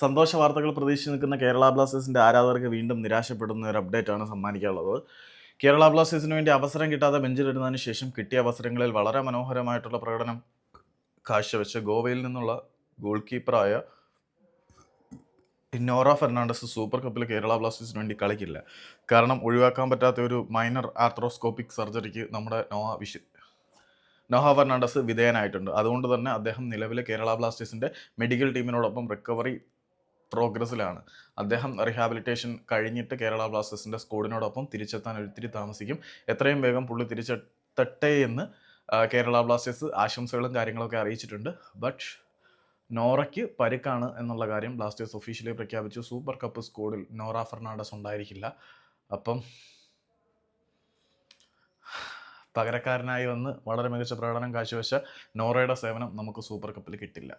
സന്തോഷ വാർത്തകൾ പ്രതീക്ഷിച്ച് നിൽക്കുന്ന കേരള ബ്ലാസ്റ്റേഴ്സിന്റെ ആരാധകർക്ക് വീണ്ടും നിരാശപ്പെടുന്ന ഒരു അപ്ഡേറ്റ് ആണ് സമ്മാനിക്കാനുള്ളത്. കേരള ബ്ലാസ്റ്റേഴ്സിന് വേണ്ടി അവസരം കിട്ടാതെ ബെഞ്ചിലിരുന്നതിന് ശേഷം കിട്ടിയ അവസരങ്ങളിൽ വളരെ മനോഹരമായിട്ടുള്ള പ്രകടനം കാഴ്ചവെച്ച് ഗോവയിൽ നിന്നുള്ള ഗോൾ കീപ്പറായ നോറ ഫെർണാണ്ടസ് സൂപ്പർ കപ്പിൽ കേരള ബ്ലാസ്റ്റേഴ്സിന് വേണ്ടി കളിക്കില്ല. കാരണം ഒഴിവാക്കാൻ പറ്റാത്ത ഒരു മൈനർ ആർത്രോസ്കോപ്പിക് സർജറിക്ക് നമ്മുടെ നോഹ വിഷ നോഹ ഫെർണാണ്ടസ് വിധേയനായിട്ടുണ്ട്. അതുകൊണ്ട് തന്നെ അദ്ദേഹം നിലവിലെ കേരള ബ്ലാസ്റ്റേഴ്സിന്റെ മെഡിക്കൽ ടീമിനോടൊപ്പം റിക്കവറി പ്രോഗ്രസ്സിലാണ്. അദ്ദേഹം റീഹാബിലിറ്റേഷൻ കഴിഞ്ഞിട്ട് കേരള ബ്ലാസ്റ്റേഴ്സിന്റെ സ്കോഡിനോടൊപ്പം തിരിച്ചെത്താൻ ഒത്തിരി താമസിക്കും. എത്രയും വേഗം പുള്ളി തിരിച്ചെത്തട്ടെ എന്ന് കേരള ബ്ലാസ്റ്റേഴ്സ് ആശംസകളും കാര്യങ്ങളൊക്കെ അറിയിച്ചിട്ടുണ്ട്. ബട്ട് നോറയ്ക്ക് പരുക്കാണ് എന്നുള്ള കാര്യം ബ്ലാസ്റ്റേഴ്സ് ഒഫീഷ്യലി പ്രഖ്യാപിച്ചു. സൂപ്പർ കപ്പ് സ്കോഡിൽ നോറ ഫെർണാണ്ടസ് ഉണ്ടായിരിക്കില്ല. അപ്പം പകരക്കാരനായി വന്ന് വളരെ മികച്ച പ്രകടനം കാഴ്ചവെച്ച നോറയുടെ സേവനം നമുക്ക് സൂപ്പർ കപ്പിൽ കിട്ടില്ല.